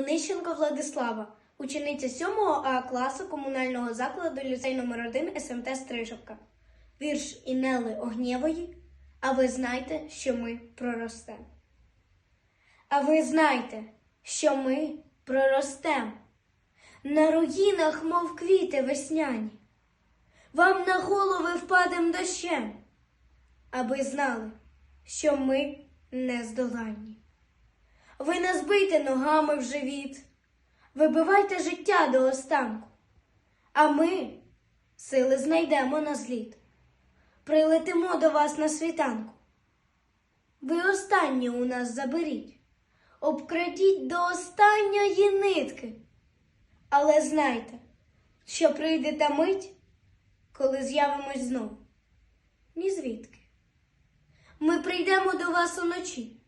Онищенко Владислава, учениця 7 А класу комунального закладу ліцей номер 1 СМТ Стрижовка. Вірш Інели Огнєвої. А ви знаєте, що ми проростем. А ви знаєте, що ми проростем. На руїнах, мов квіти весняні. Вам на голови впадем дощем, аби знали, що ми нездоланні. Ви не збийте ногами в живіт, вибивайте життя до останку, а ми сили знайдемо на зліт, прилетимо до вас на світанку. Ви останнє у нас заберіть, обкрадіть до останньої нитки. Але знайте, що прийде та мить, коли з'явимось знов. Ні звідки. Ми прийдемо до вас уночі,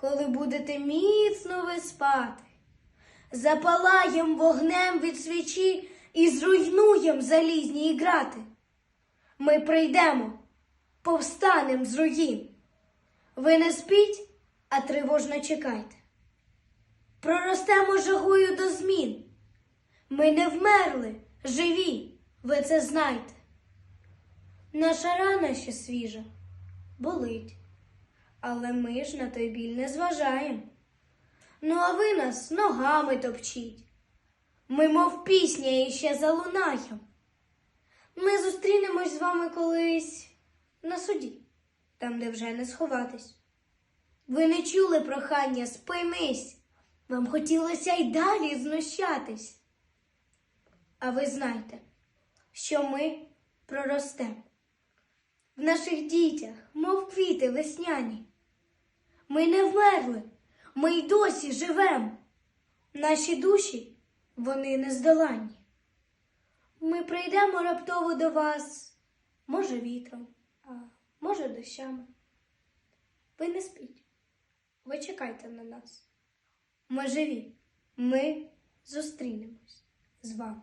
коли будете міцно ви спати. Запалаєм вогнем від свічі і зруйнуєм залізні і грати. Ми прийдемо, повстанем з руїн. Ви не спіть, а тривожно чекайте. Проростемо жагою до змін. Ми не вмерли, живі, ви це знайте. Наша рана ще свіжа, болить, але ми ж на той біль не зважаємо. Ну, а ви нас ногами топчіть. Ми, мов пісня, іще залунаєм. Ми зустрінемось з вами колись на суді, там, де вже не сховатись. Ви не чули прохання, спинись. Вам хотілося й далі знущатись. А ви знаєте, що ми проростемо. В наших дітях, мов квіти весняні. Ми не вмерли, ми й досі живем. Наші душі, вони нездоланні. Ми прийдемо раптово до вас, може, вітром, а може, дощами. Ви не спіть, ви чекайте на нас. Ми живі, ми зустрінемось з вами.